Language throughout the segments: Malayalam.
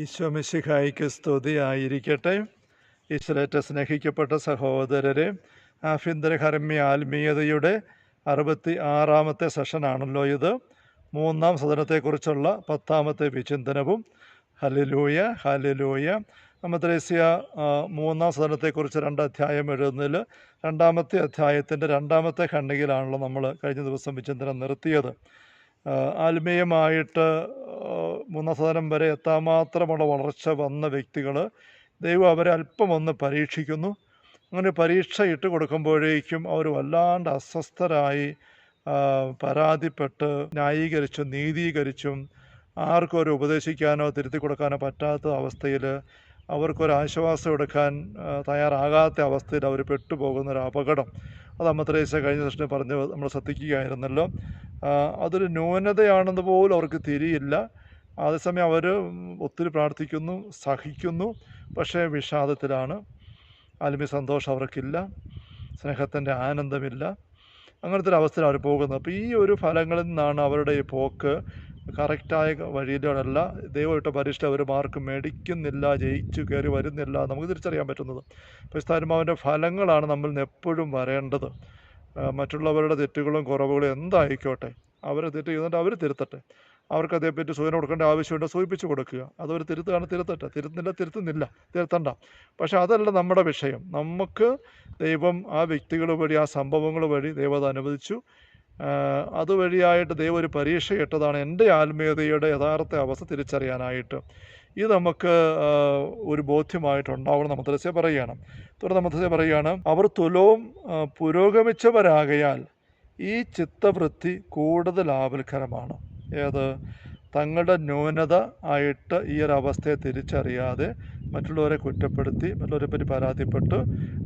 ഈശോമിശിഹായിക്ക് സ്തുതിയായിരിക്കട്ടെ. ഈശ്വരേറ്റ സ്നേഹിക്കപ്പെട്ട സഹോദരരെ ആഭ്യന്തര കർമ്മി ആത്മീയതയുടെ അറുപത്തി ആറാമത്തെ സെഷനാണല്ലോ ഇത്. മൂന്നാം സദനത്തെക്കുറിച്ചുള്ള പത്താമത്തെ വിചിന്തനവും. ഹലിലൂയ ഹലിലൂയ അമ്മത്രേസ്യ മൂന്നാം സദനത്തെക്കുറിച്ച് രണ്ട് അധ്യായം എഴുതുന്നതിൽ രണ്ടാമത്തെ അധ്യായത്തിന്റെ രണ്ടാമത്തെ ഖണ്ഡികയിലാണല്ലോ നമ്മൾ കഴിഞ്ഞ ദിവസം വിചിന്തനം നിർത്തിയത്. ആത്മീയമായിട്ട് മൂന്നാം വരെ എത്താമാത്രമുള്ള വളർച്ച വന്ന വ്യക്തികൾ ദൈവം അവരെ അല്പം ഒന്ന് പരീക്ഷിക്കുന്നു. അങ്ങനെ പരീക്ഷ ഇട്ട് കൊടുക്കുമ്പോഴേക്കും അവർ വല്ലാണ്ട് അസ്വസ്ഥരായി പരാതിപ്പെട്ട് ന്യായീകരിച്ചും നീതീകരിച്ചും ആർക്കും ഒരു ഉപദേശിക്കാനോ തിരുത്തി കൊടുക്കാനോ പറ്റാത്ത അവസ്ഥയിൽ അവർക്കൊരു ആശ്വാസം എടുക്കാൻ തയ്യാറാകാത്ത അവസ്ഥയിൽ അവർ പെട്ടുപോകുന്ന ഒരു അപകടം. അത് അമ്മത്രേശ കഴിഞ്ഞ സെഷനിൽ പറഞ്ഞ് നമ്മൾ ശ്രദ്ധിക്കുകയായിരുന്നല്ലോ. അതൊരു ന്യൂനതയാണെന്ന് പോലും അവർക്ക് തിരിയില്ല. അതേസമയം അവർ ഒത്തിരി പ്രാർത്ഥിക്കുന്നു സഹിക്കുന്നു പക്ഷേ വിഷാദത്തിലാണ്. ആത്മീയ സന്തോഷം അവർക്കില്ല സ്നേഹത്തിന്റെ ആനന്ദമില്ല. അങ്ങനത്തെ ഒരു അവസ്ഥയിൽ അവർ പോകുന്നത്. അപ്പോൾ ഈ ഒരു ഫലങ്ങളിൽ നിന്നാണ് അവരുടെ ഈ പോക്ക് കറക്റ്റായ വഴിയിലല്ല. ദൈവമായിട്ട് പരീക്ഷ അവർ മാർക്ക് മേടിക്കുന്നില്ല ജയിച്ചു കയറി വരുന്നില്ല. നമുക്ക് തിരിച്ചറിയാൻ പറ്റുന്നത് പരിസ്ഥാത്മാവിന്റെ ഫലങ്ങളാണ് നമ്മൾ എപ്പോഴും വരേണ്ടത്. മറ്റുള്ളവരുടെ തെറ്റുകളും കുറവുകളും എന്തായിക്കോട്ടെ? അവരെ തെറ്റ് ചെയ്തിട്ട് അവർ തിരുത്തട്ടെ. അവർക്ക് അതേപ്പറ്റി സൂചന കൊടുക്കേണ്ട ആവശ്യമുണ്ട്? സൂചിപ്പിച്ച് കൊടുക്കുക. അതവർ തിരുത്തുകയാണ് തിരുത്തട്ടെ. തിരുത്തുന്നില്ല തിരുത്തുന്നില്ല. തിരുത്തണ്ട. പക്ഷെ അതല്ല നമ്മുടെ വിഷയം. നമുക്ക് ദൈവം ആ വ്യക്തികൾ വഴി ആ സംഭവങ്ങൾ വഴി ദൈവം അത് അനുവദിച്ചു. അതുവഴിയായിട്ട് ദൈവം ഒരു പരീക്ഷ ഇട്ടതാണ് എന്റെ ആത്മീയതയുടെ യഥാർത്ഥ അവസ്ഥ തിരിച്ചറിയാനായിട്ട്. ഇത് നമുക്ക് ഒരു ബോധ്യമായിട്ടുണ്ടാവണം മദ്രസ പറയുകയാണ് തുടർന്ന് മദ്രസ പറയുകയാണ് അവർ തുലവും പുരോഗമിച്ചവരാകയാൽ ഈ ചിത്തവൃത്തി കൂടുതൽ ആപൽക്കരമാണ് ഏത്? തങ്ങളുടെ ന്യൂനത ആയിട്ട് ഈ ഒരു അവസ്ഥയെ തിരിച്ചറിയാതെ മറ്റുള്ളവരെ കുറ്റപ്പെടുത്തി മറ്റുള്ളവരെ പറ്റി പരാതിപ്പെട്ട്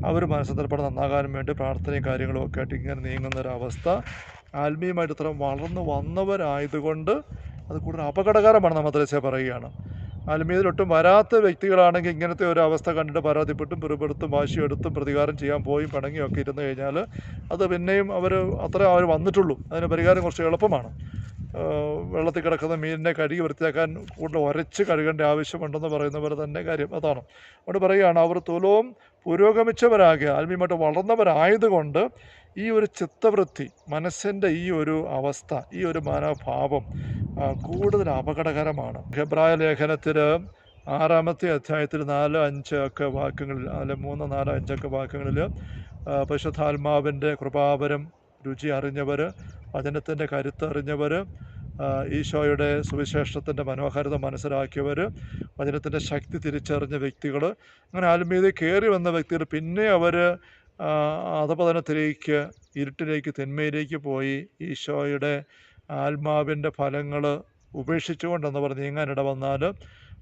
അവർ മനസ്സന്തരപ്പെടെ നന്നാകാൻ വേണ്ടി പ്രാർത്ഥനയും കാര്യങ്ങളും ഒക്കെ ആയിട്ട് ഇങ്ങനെ നീങ്ങുന്ന ഒരവസ്ഥ ആത്മീയമായിട്ട് ഇത്ര വളർന്നു വന്നവരായതുകൊണ്ട് അത് കൂടുതൽ അപകടകരമാണ് നമ്മൾ മദ്രസ പറയുകയാണ് ആത്മീയതയിലൊട്ടും വരാത്ത വ്യക്തികളാണെങ്കിൽ ഇങ്ങനത്തെ ഒരു അവസ്ഥ കണ്ടിട്ട് പരാതിപ്പെട്ടും പിറുപെടുത്തും വാശിയെടുത്തും പ്രതികാരം ചെയ്യാൻ പോയി പിണങ്ങിയും ഒക്കെ ഇരുന്ന് കഴിഞ്ഞാൽ അത് പിന്നെയും അവർ അത്ര അവർ വന്നിട്ടുള്ളൂ. അതിന് പരിഹാരം കുറച്ച് എളുപ്പമാണ്. വെള്ളത്തിൽ കിടക്കുന്ന മീനിനെ കഴുകി വൃത്തിയാക്കാൻ കൂടുതൽ ഉരച്ച് കഴുകേണ്ട ആവശ്യമുണ്ടെന്ന് പറയുന്ന പോലെ തന്നെ കാര്യം അതാണ്. അതുകൊണ്ട് പറയുകയാണ് അവർ തുലവും പുരോഗമിച്ചവരാകിയ ആത്മീയമായിട്ട് വളർന്നവരായതുകൊണ്ട് ഈ ഒരു ചിത്തവൃത്തി മനസ്സിന്റെ ഈ ഒരു അവസ്ഥ ഈ ഒരു മനോഭാവം കൂടുതൽ അപകടകരമാണ്. ഹെബ്രായ ലേഖനത്തിൽ ആറാമത്തെ അധ്യായത്തിൽ നാല് അഞ്ച് ഒക്കെ വാക്യങ്ങളിൽ അല്ല മൂന്ന് നാല് അഞ്ചൊക്കെ വാക്യങ്ങളിൽ പരിശുദ്ധാത്മാവിന്റെ കൃപാവരം രുചി അറിഞ്ഞവർ വചനത്തിന്റെ കരുത്തറിഞ്ഞവർ ഈശോയുടെ സുവിശേഷത്തിന്റെ മനോഹാരിത മനസ്സിലാക്കിയവർ വചനത്തിന്റെ ശക്തി തിരിച്ചറിഞ്ഞ വ്യക്തികൾ അങ്ങനെ ആത്മീയത കയറി വന്ന വ്യക്തികൾ പിന്നെ അവർ അധപതനത്തിലേക്ക് ഇരുട്ടിലേക്ക് തിന്മയിലേക്ക് പോയി ഈശോയുടെ ആത്മാവിന്റെ ഫലങ്ങൾ ഉപേക്ഷിച്ചുകൊണ്ടെന്ന് പറഞ്ഞ് നീങ്ങാനിട വന്നാൽ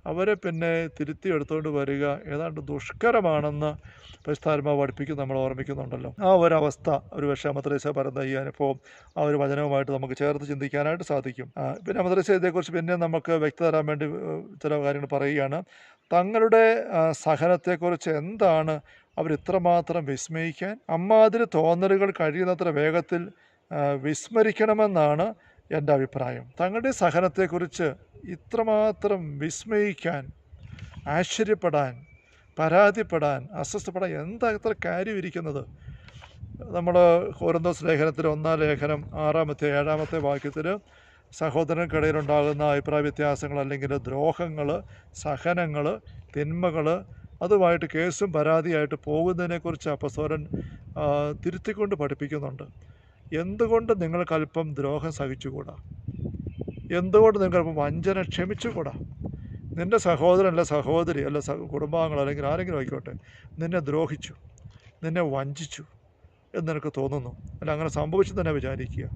അവരെ പിന്നെ തിരുത്തി എടുത്തുകൊണ്ട് വരിക ഏതാണ്ട് ദുഷ്കരമാണെന്ന് പരിസ്ഥാരമ പഠിപ്പിക്കും നമ്മൾ ഓർമ്മിക്കുന്നുണ്ടല്ലോ. ആ ഒരവസ്ഥ ഒരു പക്ഷേ അമദ്രേശ പരന്ന ഈ അനുഭവം ആ ഒരു വചനവുമായിട്ട് നമുക്ക് ചേർത്ത് ചിന്തിക്കാനായിട്ട് സാധിക്കും. പിന്നെ അമദ്രേശ ഇതേക്കുറിച്ച് പിന്നെ നമുക്ക് വ്യക്തത തരാൻ വേണ്ടി ചില കാര്യങ്ങൾ പറയുകയാണ്. തങ്ങളുടെ സഹനത്തെക്കുറിച്ച് എന്താണ് അവർ ഇത്രമാത്രം വിസ്മയിക്കാൻ അമ്മാതിരി തോന്നലുകൾ കഴിയുന്നത്ര വേഗത്തിൽ വിസ്മരിക്കണമെന്നാണ് എന്റെ അഭിപ്രായം. തങ്ങളുടെ സഹനത്തെക്കുറിച്ച് ഇത്രമാത്രം വിസ്മയിക്കാൻ ആശ്ചര്യപ്പെടാൻ പരാതിപ്പെടാൻ അസ്വസ്ഥപ്പെടാൻ എന്താ ഇത്ര കാര്യം ഇരിക്കുന്നത് നമ്മൾ കോരന്തോസ് ലേഖനത്തിൽ ഒന്നാം ലേഖനം ആറാമത്തെ ഏഴാമത്തെ വാക്യത്തിൽ സഹോദരങ്ങൾക്കിടയിലുണ്ടാകുന്ന അഭിപ്രായ വ്യത്യാസങ്ങൾ അല്ലെങ്കിൽ ദ്രോഹങ്ങൾ സഹനങ്ങൾ തിന്മകൾ അതുമായിട്ട് കേസും പരാതിയായിട്ട് പോകുന്നതിനെക്കുറിച്ച് അപ്പസ്വരൻ തിരുത്തിക്കൊണ്ട് പഠിപ്പിക്കുന്നുണ്ട്. എന്തുകൊണ്ട് നിങ്ങൾക്കല്പം ദ്രോഹം സഹിച്ചുകൂടാ? എന്തുകൊണ്ട് നിങ്ങൾക്കൽപ്പം വഞ്ചന ക്ഷമിച്ചുകൂടാ? നിന്റെ സഹോദരൻ അല്ല സഹോദരി അല്ല കുടുംബാംഗങ്ങൾ അല്ലെങ്കിൽ ആരെങ്കിലും ആയിക്കോട്ടെ നിന്നെ ദ്രോഹിച്ചു നിന്നെ വഞ്ചിച്ചു എന്ന് നിനക്ക് തോന്നുന്നു? അല്ല അങ്ങനെ സംഭവിച്ചു തന്നെ വിചാരിക്കുക.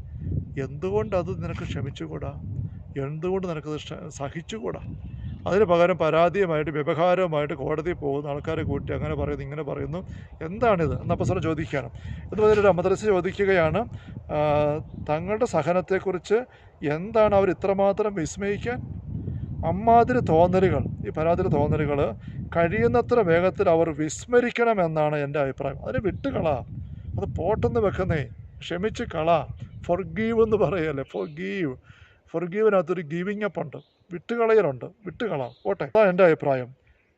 എന്തുകൊണ്ട് അത് നിനക്ക് ക്ഷമിച്ചുകൂടാ? എന്തുകൊണ്ട് നിനക്കത് സഹിച്ചുകൂടാ? അതിന് പകരം പരാതിയുമായിട്ട് വ്യവഹാരവുമായിട്ട് കോടതിയിൽ പോകുന്ന ആൾക്കാരെ കൂട്ടി അങ്ങനെ പറയുന്നു ഇങ്ങനെ പറയുന്നു. എന്താണിത്? എന്നപ്പോൾ സാറ് ചോദിക്കുകയാണ്. എന്ന് ഒരു മദ്രസ ചോദിക്കുകയാണ് തങ്ങളുടെ സഹനത്തെക്കുറിച്ച് എന്താണ് അവർ ഇത്രമാത്രം വിസ്മയിക്കാൻ? അമ്മാതിരി തോന്നലുകൾ ഈ പരാതിരി തോന്നലുകൾ കഴിയുന്നത്ര വേഗത്തിൽ അവർ വിസ്മരിക്കണമെന്നാണ് എന്റെ അഭിപ്രായം. അതിനെ വിട്ടുകള അത് പോട്ടെന്ന് വെക്കുന്നേ. ക്ഷമിച്ച് കള. ഫൊർഗീവ് എന്ന് പറയല്ലേ? ഫൊർഗീവ് ഫൊർഗീവിനകത്തൊരു ഗീവിങ് അപ്പ് ഉണ്ട്. വിട്ടുകളയലുണ്ട് വിട്ടുകളാം. ഓട്ടെ അതാണ് എന്റെ അഭിപ്രായം.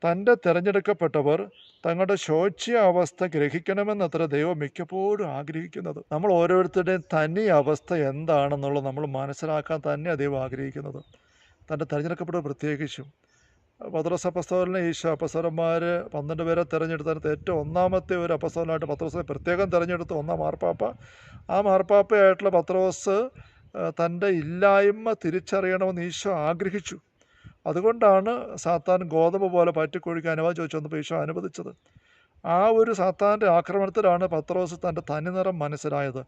തന്റെ തിരഞ്ഞെടുക്കപ്പെട്ടവർ തങ്ങളുടെ ശോച്യ അവസ്ഥ ഗ്രഹിക്കണമെന്നത്ര ദൈവം മിക്കപ്പോഴും ആഗ്രഹിക്കുന്നത്. നമ്മൾ ഓരോരുത്തരുടെയും തനി അവസ്ഥ എന്താണെന്നുള്ളത് നമ്മൾ മനസ്സിലാക്കാൻ തന്നെ ദൈവം ആഗ്രഹിക്കുന്നത്. തന്റെ തിരഞ്ഞെടുക്കപ്പെട്ടവർ പ്രത്യേകിച്ചും. പത്രോസ് അപ്പസ്തോലിനെ ഈശോ അപ്പസ്തോലന്മാർ പന്ത്രണ്ട് പേരെ തിരഞ്ഞെടുത്തതിനകത്ത് ഏറ്റവും ഒന്നാമത്തെ ഒരു അപ്പസ്തോലനായിട്ട് പത്രോസിനെ പ്രത്യേകം തിരഞ്ഞെടുത്ത ഒന്നാം മാർപ്പാപ്പ. ആ മാർപ്പാപ്പയായിട്ടുള്ള പത്രോസ് തന്റെ ഇല്ലായ്മ തിരിച്ചറിയണമെന്ന് ഈശോ ആഗ്രഹിച്ചു. അതുകൊണ്ടാണ് സാത്താൻ ഗോതമ്പ് പോലെ പറ്റിക്കൊഴിക്കാൻ അനുവാദം ചോദിച്ചു വന്നപ്പോൾ ഈശോ അനുവദിച്ചത്. ആ ഒരു സാത്താന്റെ ആക്രമണത്തിലാണ് പത്രോസ് തന്റെ തനിനിറം മനസ്സിലായത്.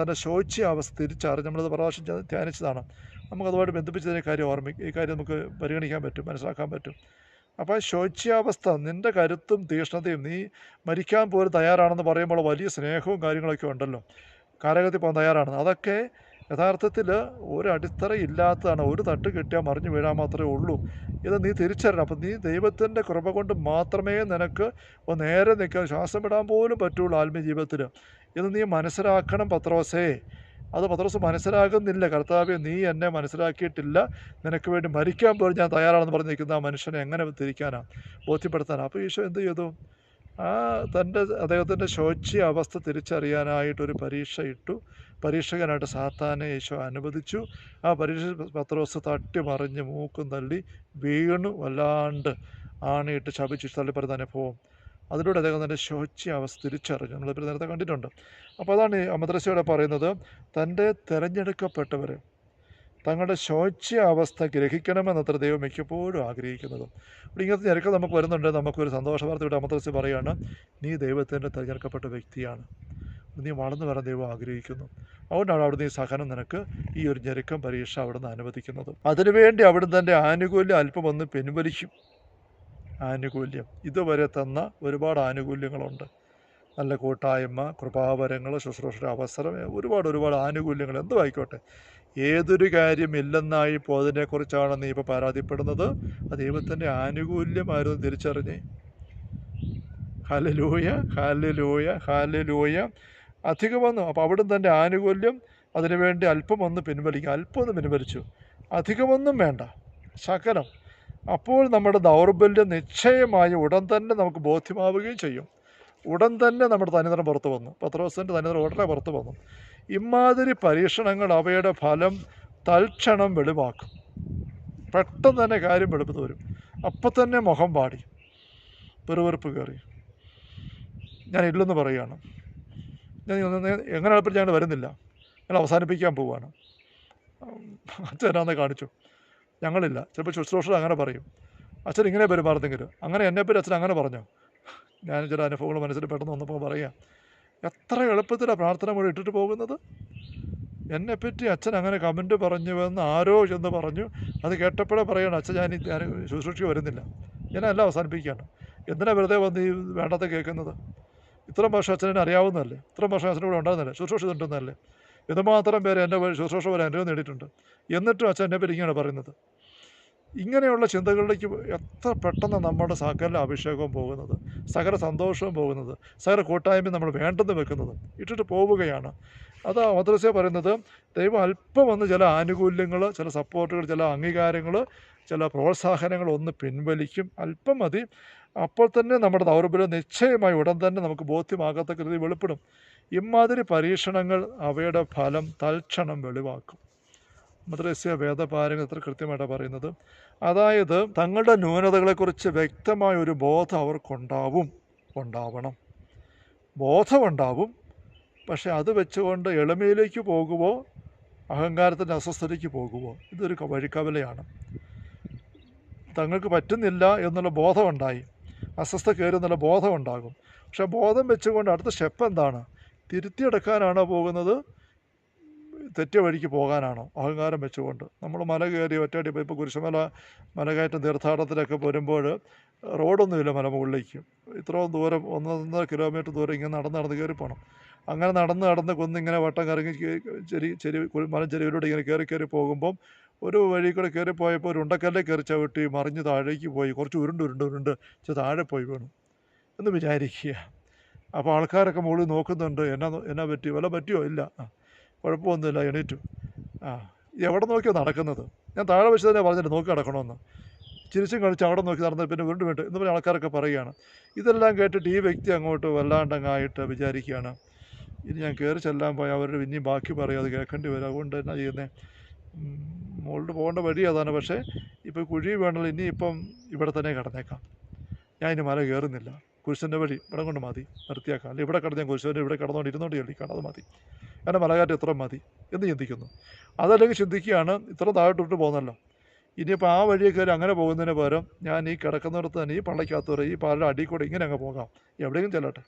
തന്റെ ശോച്യ അവസ്ഥ തിരിച്ചറിഞ്ഞ് നമ്മളത് പ്രാവശ്യം ധ്യാനിച്ചതാണ്. നമുക്കതുമായിട്ട് ബന്ധിപ്പിച്ചതിനെ കാര്യം ഓർമ്മ ഈ കാര്യം നമുക്ക് പരിഗണിക്കാൻ പറ്റും മനസ്സിലാക്കാൻ പറ്റും. അപ്പോൾ ശോച്യാവസ്ഥ നിന്റെ കരുത്തും തീഷ്ണതയും നീ മരിക്കാൻ പോലും തയ്യാറാണെന്ന് പറയുമ്പോൾ വലിയ സ്നേഹവും കാര്യങ്ങളൊക്കെ ഉണ്ടല്ലോ. കാരകത്തിൽ പോകാൻ തയ്യാറാണ്. അതൊക്കെ യഥാർത്ഥത്തിൽ ഒരു അടിത്തറ ഇല്ലാത്തതാണ് ഒരു തട്ട് കിട്ടിയാൽ മറിഞ്ഞു വീഴാൻ മാത്രമേ ഉള്ളൂ. ഇത് നീ തിരിച്ചറിയണം. അപ്പം നീ ദൈവത്തിന്റെ കൃപ കൊണ്ട് മാത്രമേ നിനക്ക് നേരെ നിൽക്കാൻ ശ്വാസം വിടാൻ പോലും പറ്റുള്ളൂ ആത്മീയ ജീവിതത്തിൽ ഇത് നീ മനസ്സിലാക്കണം പത്രോസേ. അത് പത്രോസ് മനസ്സിലാകുന്നില്ല. കർത്താവ് നീ എന്നെ മനസ്സിലാക്കിയിട്ടില്ല. നിനക്ക് വേണ്ടി മരിക്കാൻ പോലും ഞാൻ തയ്യാറാണെന്ന് പറഞ്ഞിരിക്കുന്ന ആ മനുഷ്യനെ എങ്ങനെ തിരിക്കാനാണ് ബോധ്യപ്പെടുത്താനാണ് അപ്പോൾ ഈശോ എന്ത് ചെയ്തു? ആ തന്റെ അദ്ദേഹത്തിന്റെ ശോച്യ അവസ്ഥ തിരിച്ചറിയാനായിട്ടൊരു പരീക്ഷ ഇട്ടു പരീക്ഷകനായിട്ട് സാത്താനെ യേശോ അനുവദിച്ചു. ആ പരീക്ഷ പത്രോസ് തട്ടി മറിഞ്ഞ് മൂക്കും തള്ളി വീണു. വല്ലാണ്ട് ആണിയിട്ട് ശപിച്ചു തള്ളിപ്പറയുന്ന പോവും അതിലൂടെ അദ്ദേഹം തന്റെ ശോച്യ അവസ്ഥ തിരിച്ചറിഞ്ഞു. നമ്മളിപ്പോൾ നേരത്തെ കണ്ടിട്ടുണ്ട്. അപ്പോൾ അതാണ് അമദ്രസയോടെ പറയുന്നത്. തന്റെ തിരഞ്ഞെടുക്കപ്പെട്ടവർ തങ്ങളുടെ ശോച്യ അവസ്ഥ ഗ്രഹിക്കണമെന്നത്ര ദൈവം മിക്കപ്പോഴും ആഗ്രഹിക്കുന്നതും. അപ്പോൾ ഇങ്ങനത്തെ തിരക്ക് നമുക്ക് വരുന്നുണ്ട്. നമുക്കൊരു സന്തോഷ വാർത്തയുടെ ഇവിടെ പറയുകയാണ് നീ ദൈവത്തിന്റെ തിരഞ്ഞെടുക്കപ്പെട്ട വ്യക്തിയാണ്. നീ വളർന്നു വരാൻ ദൈവം ആഗ്രഹിക്കുന്നു. അതുകൊണ്ടാണ് അവിടുന്ന് ഈ സഹനം നിനക്ക് ഈ ഒരു ഞെരുക്കം പരീക്ഷ അവിടുന്ന് അനുവദിക്കുന്നത്. അതിനുവേണ്ടി അവിടുന്ന് തന്റെ ആനുകൂല്യം അല്പം ഒന്ന് പിൻവലിക്കും. ആനുകൂല്യം. ഇതുവരെ തന്ന ഒരുപാട് ആനുകൂല്യങ്ങളുണ്ട്. നല്ല കൂട്ടായ്മ കൃപാവരങ്ങൾ ശുശ്രൂഷയുടെ അവസരം ഒരുപാട് ഒരുപാട് ആനുകൂല്യങ്ങൾ. എന്തും ആയിക്കോട്ടെ. ഏതൊരു കാര്യമില്ലെന്നായി പോയതിനെക്കുറിച്ചാണ് നീ ഇപ്പോൾ പരാതിപ്പെടുന്നത്? അത് ദൈവത്തിന്റെ ആനുകൂല്യമായിരുന്നു തിരിച്ചറിഞ്ഞേ. ഹലലൂയ ഹലലൂയ ഹലലൂയ അധികം വന്നു. അപ്പോൾ അവിടുന്ന് തന്റെ ആനുകൂല്യം അതിനുവേണ്ടി അല്പം ഒന്ന് പിൻവലിക്കുക അല്പം ഒന്ന് പിൻവലിച്ചു. അധികമൊന്നും വേണ്ട. ശകലം. അപ്പോൾ നമ്മുടെ ദൗർബല്യം നിശ്ചയമായി ഉടൻ തന്നെ നമുക്ക് ബോധ്യമാവുകയും ചെയ്യും. ഉടൻ തന്നെ നമ്മുടെ തനിനിറം പുറത്തു വന്നു. പത്രോസിന്റെ തനിനിറം ഉടനെ പുറത്തു വന്നു. ഇമാതിരി പരീക്ഷണങ്ങൾ അവയുടെ ഫലം തൽക്ഷണം വെളിവാക്കും. പെട്ടെന്ന് തന്നെ കാര്യം വെളുപ്പത്ത് വരും. അപ്പം തന്നെ മുഖം പാടി പെറുവെറുപ്പ് കയറി. ഞാൻ ഇല്ലെന്ന് പറയുകയാണ്. ഞാൻ എങ്ങനെ എളുപ്പം ഞങ്ങൾ വരുന്നില്ല. ഞാൻ അവസാനിപ്പിക്കാൻ പോവുകയാണ്. അച്ഛനാന്ന് കാണിച്ചു. ഞങ്ങളില്ല. ചിലപ്പോൾ ശുശ്രൂഷ അങ്ങനെ പറയും. അച്ഛൻ ഇങ്ങനെ പെരുമാറുന്നെങ്കിൽ അങ്ങനെ എന്നെപ്പറ്റി അച്ഛൻ അങ്ങനെ പറഞ്ഞോ? ഞാൻ ചില അനുഭവങ്ങൾ മനസ്സിൽ പെട്ടെന്ന് വന്നപ്പോൾ പറയുക എത്ര എളുപ്പത്തിലാണ് പ്രാർത്ഥന മുഴുവൻ ഇട്ടിട്ട് പോകുന്നത്? എന്നെപ്പറ്റി അച്ഛൻ അങ്ങനെ കമന്റ് പറഞ്ഞുവെന്ന് ആരോ എന്ന് പറഞ്ഞു. അത് കേട്ടപ്പോഴേ പറയണം അച്ഛൻ ഞാൻ ഞാൻ ശുശ്രൂഷ വരുന്നില്ല. ഞാനെല്ലാം അവസാനിപ്പിക്കുകയാണ്. എന്തിനാ വെറുതെ വന്ന് ഈ വേണ്ടാത്ത കേൾക്കുന്നത്? ഇത്രയും വർഷം അച്ഛനെ അറിയാവുന്നതല്ലേ? ഇത്രയും വർഷം അച്ഛനും കൂടെ ഉണ്ടാകുന്നതല്ലേ ശുശ്രൂഷ ഉണ്ടെന്നല്ലേ ഇതുമാത്രം പേര് എന്റെ ശുശ്രൂഷ വരെ അനുഭവം നേടിയിട്ടുണ്ട്. എന്നിട്ടും അച്ഛൻ എന്നെ പറ്റി ഇങ്ങനെയാണ് പറയുന്നത്. ഇങ്ങനെയുള്ള ചിന്തകളിലേക്ക് എത്ര പെട്ടെന്ന് നമ്മുടെ സകല അഭിഷേകവും പോകുന്നത് സകല സന്തോഷവും പോകുന്നത് സകല കൂട്ടായ്മയും നമ്മൾ വേണ്ടെന്ന് വെക്കുന്നത് ഇട്ടിട്ട് പോവുകയാണ്. അത് മദ്രസ പറയുന്നത് ദൈവം അല്പം വന്ന് ചില ആനുകൂല്യങ്ങൾ ചില സപ്പോർട്ടുകൾ ചില അംഗീകാരങ്ങൾ ചില പ്രോത്സാഹനങ്ങൾ ഒന്ന് പിൻവലിക്കും. അല്പം മതി. അപ്പോൾ തന്നെ നമ്മുടെ ദൗർബല്യം നിശ്ചയമായി ഉടൻ തന്നെ നമുക്ക് ബോധ്യമാകാത്ത കൃതി വെളിപ്പെടും. ഇമാതിരി പരീക്ഷണങ്ങൾ അവയുടെ ഫലം തൽക്ഷണം വെളിവാക്കും. മദ്രസ്യ വേദപാരങ്ങൾ എത്ര കൃത്യമായിട്ടാണ് പറയുന്നത്? അതായത് തങ്ങളുടെ ന്യൂനതകളെക്കുറിച്ച് വ്യക്തമായ ഒരു ബോധം അവർക്കുണ്ടാവും ഉണ്ടാവണം. ബോധമുണ്ടാവും. പക്ഷേ അത് വെച്ചുകൊണ്ട് എളിമയിലേക്ക് പോകുമോ അഹങ്കാരത്തിന്റെ അസ്വസ്ഥതയ്ക്ക് പോകുമോ ഇതൊരു വഴിക്കവലയാണ്. തങ്ങൾക്ക് പറ്റുന്നില്ല എന്നുള്ള ബോധമുണ്ടായി. അസ്വസ്ഥ കയറി എന്നുള്ള ബോധമുണ്ടാകും. പക്ഷേ ബോധം വെച്ചുകൊണ്ട് അടുത്ത സ്റ്റെപ്പ് എന്താണ്? തിരുത്തിയെടുക്കാനാണോ പോകുന്നത്? തെറ്റിയ വഴിക്ക് പോകാനാണോ അഹങ്കാരം വെച്ചുകൊണ്ട്? നമ്മൾ മല കയറി ഒറ്റയടി ഇപ്പോൾ കുരിശുമല മലകയറ്റം തീർത്ഥാടനത്തിലൊക്കെ വരുമ്പോൾ റോഡൊന്നുമില്ല മലമുകളിലേക്ക് ഇത്രയും ദൂരം ഒന്നൊന്നര കിലോമീറ്റർ ദൂരം ഇങ്ങനെ നടന്ന് നടന്ന് കയറി പോകണം അങ്ങനെ നടന്ന് നടന്ന് കൊന്നിങ്ങനെ വട്ടം കറങ്ങി ചെരി ചെരി മലഞ്ചെരിവിലൂടെ ഇങ്ങനെ കയറി കയറി പോകുമ്പം ഒരു വഴി കൂടെ കയറി പോയപ്പോൾ ഒരു ഉണ്ടക്കല്ലേ കയറി ചവിട്ടി മറിഞ്ഞ് താഴേക്ക് പോയി. കുറച്ച് ഉരുണ്ട് ഉരുണ്ട് ഉരുണ്ട് താഴെ പോയി വേണം എന്ന് വിചാരിക്കുക. അപ്പോൾ ആൾക്കാരൊക്കെ മുകളിൽ നോക്കുന്നുണ്ട്. എന്നാ എന്നാ പറ്റി? വല്ല പറ്റിയോ? ഇല്ല. കുഴപ്പമൊന്നുമില്ല എണീറ്റു. ആ എവിടെ നോക്കിയോ നടക്കുന്നത്? ഞാൻ താഴെ വെച്ച് തന്നെ പറഞ്ഞിട്ട് നോക്കി നടക്കണമെന്ന്. ചിരിച്ചും കളിച്ച് അവിടെ നോക്കി നടന്ന് പിന്നെ വീണ്ടും വീണ്ടും ഇന്ന് പറഞ്ഞ ആൾക്കാരൊക്കെ പറയുകയാണ്. ഇതെല്ലാം കേട്ടിട്ട് ഈ വ്യക്തി അങ്ങോട്ട് വല്ലാണ്ടങ്ങായിട്ട് വിചാരിക്കുകയാണ്. ഇനി ഞാൻ കയറി ചെല്ലാൻ പോയി അവരുടെ ഇനിയും ബാക്കി പറയും അത് കേൾക്കേണ്ടി വരും. അതുകൊണ്ട് എന്നാ ചെയ്യുന്നത് മുകളിൽ പോകേണ്ട വഴി അതാണ്. പക്ഷേ ഇപ്പോൾ കുഴി വേണമല്ലോ ഇനി ഇപ്പം ഇവിടെ തന്നെ കിടന്നേക്കാം. ഞാൻ ഇനി മല കയറുന്നില്ല. കുരിശന്റെ വഴി ഇവിടെ കൊണ്ട് മതി നിർത്തിയാക്കാം. അല്ലെങ്കിൽ ഇവിടെ കിടന്ന് ഞാൻ കുരിശന്റെ ഇവിടെ കിടന്നുകൊണ്ട് ഇരുന്നോണ്ട് ചൊല്ലിക്കണം അത് മതി. എന്റെ മലകാറ്റ് ഇത്ര മതി എന്ന് ചിന്തിക്കുന്നു. അതല്ലെങ്കിൽ ചിന്തിക്കുകയാണ് ഇത്ര താഴോട്ടിട്ട് പോകുന്നല്ലോ. ഇനിയിപ്പോൾ ആ വഴിയെ കയറി അങ്ങനെ പോകുന്നതിന് പകരം ഞാൻ ഈ കിടക്കുന്നിടത്ത് തന്നെ ഈ പള്ളക്കകത്തൂടെ ഈ പാലയുടെ അടിയിൽ കൂടെ ഇങ്ങനെ അങ്ങ് പോകാം. എവിടെയെങ്കിലും ചെല്ലട്ടെ.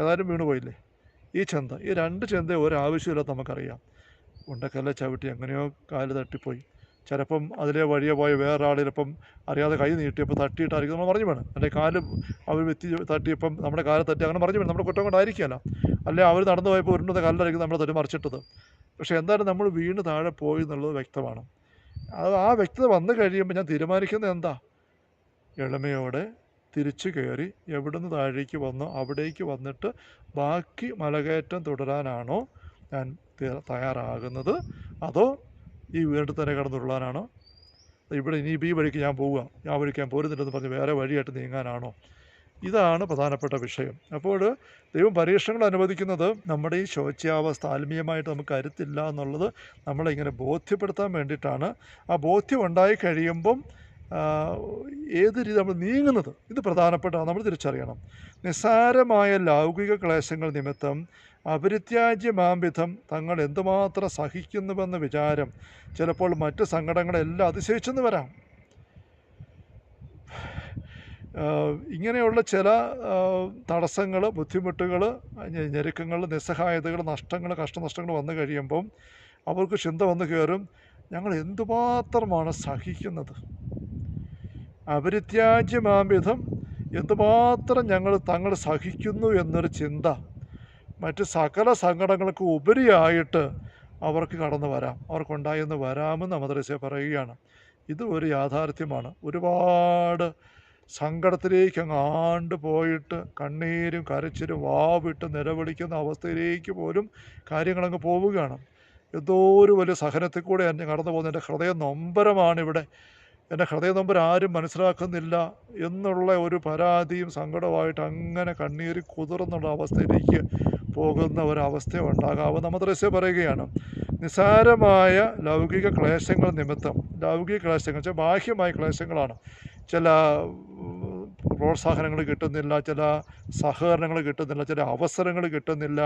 ഏതായാലും വീണ് പോയില്ലേ? ഈ ചന്ത ഈ രണ്ട് ചന്ത ഒരാവശ്യമില്ലാത്ത നമുക്കറിയാം. ഉണ്ടക്കല്ല ചവിട്ടി എങ്ങനെയോ കാൽ തട്ടിപ്പോയി. ചിലപ്പം അതിലെ വഴിയെ പോയ വേറെ ആൾ ചിലപ്പം അറിയാതെ കൈ നീട്ടിയപ്പോൾ തട്ടിയിട്ടായിരിക്കും നമ്മൾ പറഞ്ഞു വേണം അല്ലെങ്കിൽ കാൽ അവർ വ്യക്തി തട്ടിയപ്പം നമ്മുടെ കാലെ തട്ടി അങ്ങനെ പറഞ്ഞു വേണം നമ്മുടെ കുറ്റം കൊണ്ടായിരിക്കുകയല്ല അല്ലെ അവർ നടന്നു പോയപ്പോൾ ഉരുണ്ടുന്ന കല്ലായിരിക്കും നമ്മളെ തട്ടി മറിച്ചിട്ടത്. പക്ഷേ എന്തായാലും നമ്മൾ വീണ് താഴെ പോയി എന്നുള്ളത് വ്യക്തമാണ്. അത് ആ വ്യക്തത വന്നു കഴിയുമ്പോൾ ഞാൻ തീരുമാനിക്കുന്നത് എന്താ? എളിമയോടെ തിരിച്ചു കയറി എവിടുന്ന് താഴേക്ക് വന്നോ അവിടേക്ക് വന്നിട്ട് ബാക്കി മലകയറ്റം തുടരാനാണോ ഞാൻ തയ്യാറാകുന്നത്. അതോ ഈ വീടിന്റെ തന്നെ കിടന്നുള്ളാനാണോ ഇവിടെ ഇനി ഈ വഴിക്ക് ഞാൻ പോവുക. ഞാൻ വഴിക്ക് ഞാൻ പോരുന്നില്ലെന്ന് പറഞ്ഞ് വേറെ വഴിയായിട്ട് നീങ്ങാനാണോ? ഇതാണ് പ്രധാനപ്പെട്ട വിഷയം. അപ്പോൾ ദൈവം പരീക്ഷണങ്ങൾ അനുവദിക്കുന്നത് നമ്മുടെ ഈ ശോച്യാവസ്ഥ ആത്മീയമായിട്ട് നമുക്ക് കരുത്തില്ല എന്നുള്ളത് നമ്മളെ ഇങ്ങനെ ബോധ്യപ്പെടുത്താൻ വേണ്ടിയിട്ടാണ്. ആ ബോധ്യം ഉണ്ടായി കഴിയുമ്പം ഏത് രീതി നമ്മൾ നീങ്ങുന്നത്? ഇത് പ്രധാനപ്പെട്ടതാണ് നമ്മൾ തിരിച്ചറിയണം. നിസ്സാരമായ ലൗകിക ക്ലേശങ്ങൾ നിമിത്തം അപരിത്യാജ്യമാം വിധം തങ്ങൾ എന്തുമാത്രം സഹിക്കുന്നുവെന്ന വിചാരം ചിലപ്പോൾ മറ്റ് സങ്കടങ്ങളെല്ലാം അതിശയിച്ചെന്ന് വരാം. ഇങ്ങനെയുള്ള ചില തടസ്സങ്ങൾ ബുദ്ധിമുട്ടുകൾ ഞെരുക്കങ്ങൾ നിസ്സഹായതകൾ നഷ്ടങ്ങൾ കഷ്ടനഷ്ടങ്ങൾ വന്നു കഴിയുമ്പം അവർക്ക് ചിന്ത വന്നു കയറും. ഞങ്ങൾ എന്തുമാത്രമാണ് സഹിക്കുന്നത്? അപരിത്യാജ്യമാം വിധം എന്തുമാത്രം ഞങ്ങൾ തങ്ങൾ സഹിക്കുന്നു എന്നൊരു ചിന്ത. മറ്റ് സകല സങ്കടങ്ങൾക്ക് ഉപരിയായിട്ട് അവർക്ക് കടന്നു വരാം. അവർക്കുണ്ടായെന്ന് വരാമെന്ന് മദ്രസ പറയുകയാണ്. ഇത് ഒരു യാഥാർത്ഥ്യമാണ്. ഒരുപാട് സങ്കടത്തിലേക്ക് അങ്ങ് ആണ്ട് പോയിട്ട് കണ്ണീരും കരച്ചിലും വാവിട്ട് നിലവിളിക്കുന്ന അവസ്ഥയിലേക്ക് പോലും കാര്യങ്ങളങ്ങ് പോവുകയാണ്. എന്തോ ഒരു വലിയ സഹനത്തിൽ കൂടെ ഞാൻ കടന്നു പോകുന്ന എന്റെ ഹൃദയ നൊമ്പരമാണ് ഇവിടെ എന്റെ ഹൃദയ നമ്പർ ആരും മനസ്സിലാക്കുന്നില്ല എന്നുള്ള ഒരു പരാതിയും സങ്കടമായിട്ട് അങ്ങനെ കണ്ണീര് കുതിർന്നുള്ള അവസ്ഥയിലേക്ക് പോകുന്ന ഒരവസ്ഥ ഉണ്ടാകാമെന്ന് മദ്രസ പറയുകയാണ് നിസാരമായ ലൗകിക ക്ലേശങ്ങൾ നിമിത്തം ലൗകിക ക്ലേശങ്ങൾ വെച്ചാൽ ബാഹ്യമായ ക്ലേശങ്ങളാണ്. ചില പ്രോത്സാഹനങ്ങൾ കിട്ടുന്നില്ല ചില സഹകരണങ്ങൾ കിട്ടുന്നില്ല ചില അവസരങ്ങൾ കിട്ടുന്നില്ല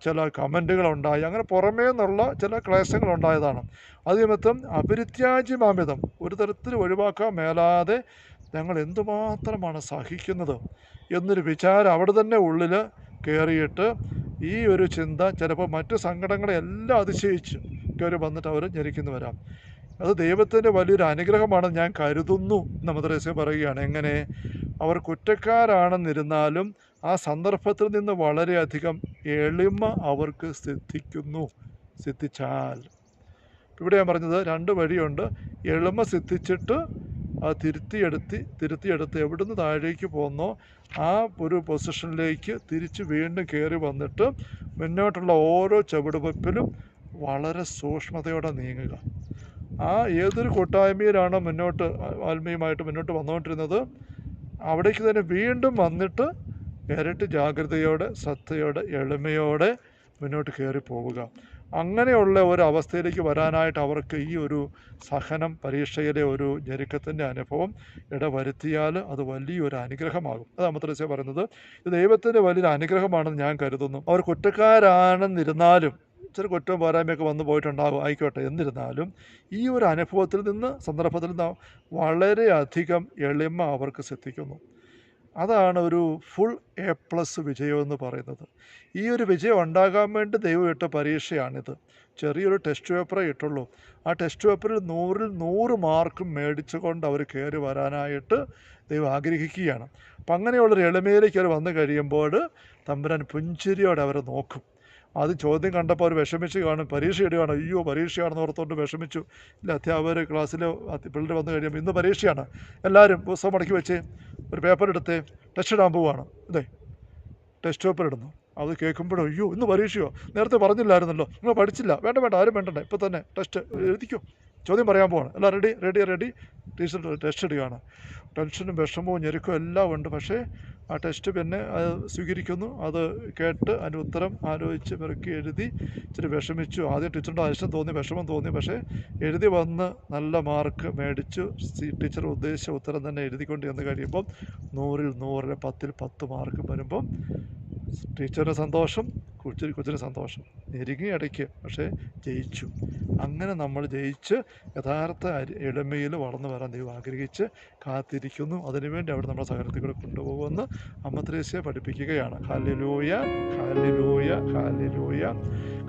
ചില കമന്റുകളുണ്ടായി. അങ്ങനെ പുറമേ നിന്നുള്ള ചില ക്ലേശങ്ങളുണ്ടായതാണ്. അത് നിമിത്തം അപരിത്യാജ്യമാമിതം ഒരു തരത്തിൽ ഒഴിവാക്കാൻ മേലാതെ ഞങ്ങൾ എന്തുമാത്രമാണ് സഹിക്കുന്നത് എന്നൊരു വിചാരം അവിടെ തന്നെ ഉള്ളിൽ കയറിയിട്ട് ഈ ഒരു ചിന്ത ചിലപ്പോൾ മറ്റ് സങ്കടങ്ങളെല്ലാം അതിശയിച്ച് കയറി വന്നിട്ട് അവർ ഞെരിക്കുന്നു വരാം. അത് ദൈവത്തിന്റെ വലിയൊരു അനുഗ്രഹമാണെന്ന് ഞാൻ കരുതുന്നു എന്ന് മദ്രസ പറയുകയാണ്. എങ്ങനെ? അവർ കുറ്റക്കാരാണെന്നിരുന്നാലും ആ സന്ദർഭത്തിൽ നിന്ന് വളരെയധികം എളിമ അവർക്ക് സിദ്ധിക്കുന്നു. സിദ്ധിച്ചാൽ. ഇവിടെ ഞാൻ പറഞ്ഞത് രണ്ട് വഴിയുണ്ട്. എളിമ സിദ്ധിച്ചിട്ട് അത് തിരുത്തിയെടുത്ത് തിരുത്തിയെടുത്ത് എവിടുന്ന് താഴേക്ക് പോന്നോ ആ ഒരു പൊസിഷനിലേക്ക് തിരിച്ച് വീണ്ടും കയറി വന്നിട്ട് മുന്നോട്ടുള്ള ഓരോ ചുവടുവെപ്പിലും വളരെ സൂക്ഷ്മതയോടെ നീങ്ങുക. ആ ഏതൊരു കൂട്ടായ്മയിലാണോ മുന്നോട്ട് ആത്മീയമായിട്ട് മുന്നോട്ട് വന്നുകൊണ്ടിരുന്നത്? അവിടേക്ക് തന്നെ വീണ്ടും വന്നിട്ട് ഇരട്ടി ജാഗ്രതയോടെ ശ്രദ്ധയോടെ എളിമയോടെ മുന്നോട്ട് കയറി പോവുക. അങ്ങനെയുള്ള ഒരു അവസ്ഥയിലേക്ക് വരാനായിട്ട് അവർക്ക് ഈ ഒരു സഹനം പരീക്ഷയിലെ ഒരു ഞെരുക്കത്തിന്റെ അനുഭവം ഇടവരുത്തിയാൽ അത് വലിയൊരു അനുഗ്രഹമാകും. അത് മദ്രസ പറയുന്നത്. ഇത് ദൈവത്തിന്റെ വലിയൊരു അനുഗ്രഹമാണെന്ന് ഞാൻ കരുതുന്നു. അവർ കുറ്റക്കാരാണെന്നിരുന്നാലും ചെറിയ കുറ്റവും പോരായ്മയൊക്കെ വന്നു പോയിട്ടുണ്ടാകും ആയിക്കോട്ടെ. എന്നിരുന്നാലും ഈ ഒരു അനുഭവത്തിൽ നിന്ന് സന്ദർഭത്തിൽ നിന്ന് വളരെയധികം എളിമ അവർക്ക് സിദ്ധിക്കുന്നു. അതാണ് ഒരു ഫുൾ എ പ്ലസ് വിജയം എന്ന് പറയുന്നത്. ഈ ഒരു വിജയം ഉണ്ടാകാൻ വേണ്ടി ദൈവം ഇട്ട പരീക്ഷയാണിത്. ചെറിയൊരു ടെസ്റ്റ് പേപ്പറേ ഇട്ടുള്ളൂ. ആ ടെസ്റ്റ് പേപ്പറിൽ നൂറിൽ നൂറ് മാർക്കും മേടിച്ചുകൊണ്ട് അവർ കയറി വരാനായിട്ട് ദൈവം ആഗ്രഹിക്കുകയാണ്. അപ്പം അങ്ങനെയുള്ളൊരു എളിമയിലേക്ക് അവർ വന്നു കഴിയുമ്പോൾ തമ്പുരാൻ പുഞ്ചിരിയോടെ അവരെ നോക്കും. അത് ചോദ്യം കണ്ടപ്പോൾ അവർ വിഷമിച്ച് കാണും. പരീക്ഷ ഇടുകയാണ് അയ്യോ പരീക്ഷയാണെന്ന് ഓർത്തുകൊണ്ട് വിഷമിച്ചു. ഇല്ല അധ്യാപകർ ക്ലാസ്സിൽ പിള്ളേർ വന്നു കഴിയുമ്പോൾ ഇന്ന് പരീക്ഷയാണ്. എല്ലാവരും പുസ്തകം മടക്കി വെച്ച് ഒരു പേപ്പർ എടുത്ത് ടെസ്റ്റ് ഇടാൻ പോവുകയാണ്. ഇതേ ടെസ്റ്റ് പേപ്പർ ഇടുന്നു. അത് കേൾക്കുമ്പോഴോ അയ്യോ ഇന്ന് പരീക്ഷയോ? നേരത്തെ പറഞ്ഞില്ലായിരുന്നല്ലോ. നിങ്ങൾ പഠിച്ചില്ല. വേണ്ട വേണ്ട ആരും വേണ്ടണ്ട. ഇപ്പം തന്നെ ടെസ്റ്റ് എഴുതിക്കോ. ചോദ്യം പറയാൻ പോവാണ്. എല്ലാം ready ready ready teacher test എടുക്കുകയാണ്. ടെൻഷനും വിഷമവും ഞെരുക്കവും എല്ലാം ഉണ്ട്. പക്ഷേ ആ ടെസ്റ്റ് പിന്നെ അത് സ്വീകരിക്കുന്നു. അത് കേട്ട് അതിന്റെ ഉത്തരം ആലോചിച്ച് പെറുക്കി എഴുതി ഇച്ചിരി വിഷമിച്ചു. ആദ്യം ടീച്ചറിന്റെ ആവശ്യം തോന്നി വിഷമം തോന്നി. പക്ഷേ എഴുതി വന്ന് നല്ല മാർക്ക് മേടിച്ചു. ടീച്ചർ ഉദ്ദേശിച്ച ഉത്തരം തന്നെ എഴുതിക്കൊണ്ട് ചെന്ന് കഴിയുമ്പം നൂറിൽ നൂറിൽ പത്തിൽ പത്ത് മാർക്ക് വരുമ്പം ടീച്ചറിന് സന്തോഷം. കൊച്ചിന് കൊച്ചൊരു സന്തോഷം. ഞെരുങ്ങി ഇടയ്ക്ക് പക്ഷേ ജയിച്ചു. അങ്ങനെ നമ്മൾ ജയിച്ച് യഥാർത്ഥ എളിമയിൽ വളർന്നു വരാൻ ദൈവം ആഗ്രഹിച്ച് കാത്തിരിക്കുന്നു. അതിനുവേണ്ടി അവിടെ നമ്മുടെ കൂടെ കൊണ്ടുപോകുമെന്ന് അമ്മത്രേസ്യെ പഠിപ്പിക്കുകയാണ്. ഹാലിലൂയ ഹാലിലൂയ ഹാലിലൂയ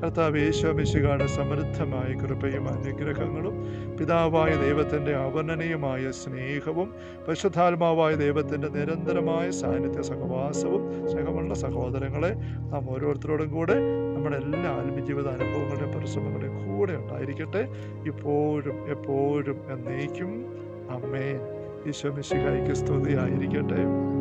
കർത്താവ് യേശുമിശുകാട് സമൃദ്ധമായ കൃപയും അനുഗ്രഹങ്ങളും പിതാവായ ദൈവത്തിന്റെ അവർണനീയമായ സ്നേഹവും പരിശുദ്ധാത്മാവായ ദൈവത്തിന്റെ നിരന്തരമായ സാന്നിധ്യ സഹവാസവും സ്നേഹമുള്ള സഹോദരങ്ങളെ നാം ഓരോരുത്തരോടും കൂടെ നമ്മുടെ എല്ലാ ആത്മജീവിത അനുഭവങ്ങളുടെയും പരിശ്രമങ്ങളുടെയും കൂടെ ഉണ്ടായിരിക്കട്ടെ. ഇപ്പോഴും എപ്പോഴും എന്നേക്കും. അമ്മേ ഈശോ മിശിഹായിക്ക് സ്തുതിയായിരിക്കട്ടെ.